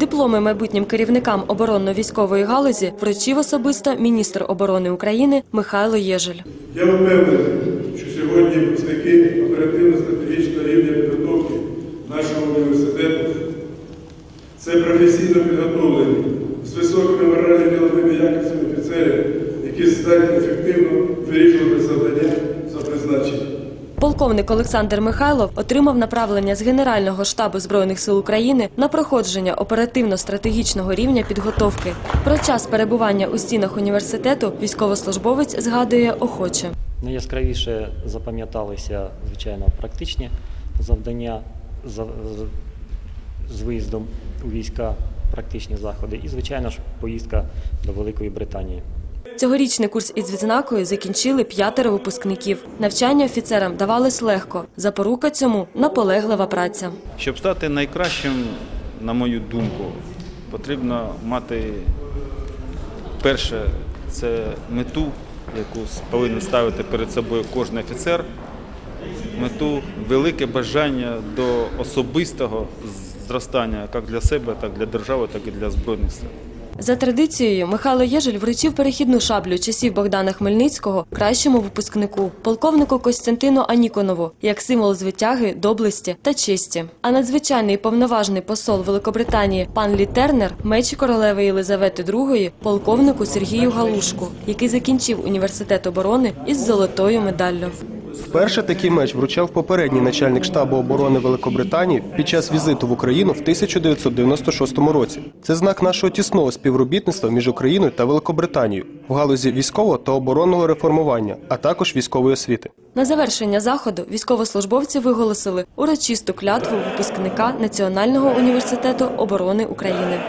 Дипломи майбутнім керівникам оборонно-військової галузі вручив особисто міністр оборони України Михайло Єжель. Я впевнений, що сьогодні випускники оперативно-стратегічного рівня підготовки нашого університету це професійно підготовлені з високими морально-діловими якостями офіцерів, які здатні ефективно вирішувати завдання. Полковник Олександр Михайлов отримав направлення з Генерального штабу Збройних сил України на проходження оперативно-стратегічного рівня підготовки. Про час перебування у стінах університету військовослужбовець згадує охоче. Найяскравіше запам'яталися, звичайно, практичні завдання з- виїздом у війська, практичні заходи і, звичайно ж, поїздка до Великої Британії. Цьогорічний курс із відзнакою закінчили п'ятеро випускників. Навчання офіцерам давалось легко. Запорука цьому наполеглива праця. Щоб стати найкращим, на мою думку, потрібно мати перше це мету, яку повинен ставити перед собою кожен офіцер. Мету велике бажання до особистого зростання як для себе, так і для держави, так і для збройних сил. За традицією, Михайло Єжель вручив перехідну шаблю часів Богдана Хмельницького кращому випускнику, полковнику Костянтину Аніконову, як символ звитяги, доблесті та честі. А надзвичайний повноважний посол Великобританії пан Лі Тернер меч королеви Єлизавети II полковнику Сергію Галушку, який закінчив університет оборони із золотою медаллю. Вперше такий меч вручав попередній начальник штабу оборони Великобританії під час візиту в Україну в 1996 році. Це знак нашого тісного співробітництва між Україною та Великобританією в галузі військового та оборонного реформування, а також військової освіти. На завершення заходу військовослужбовці виголосили урочисту клятву випускника Національного університету оборони України.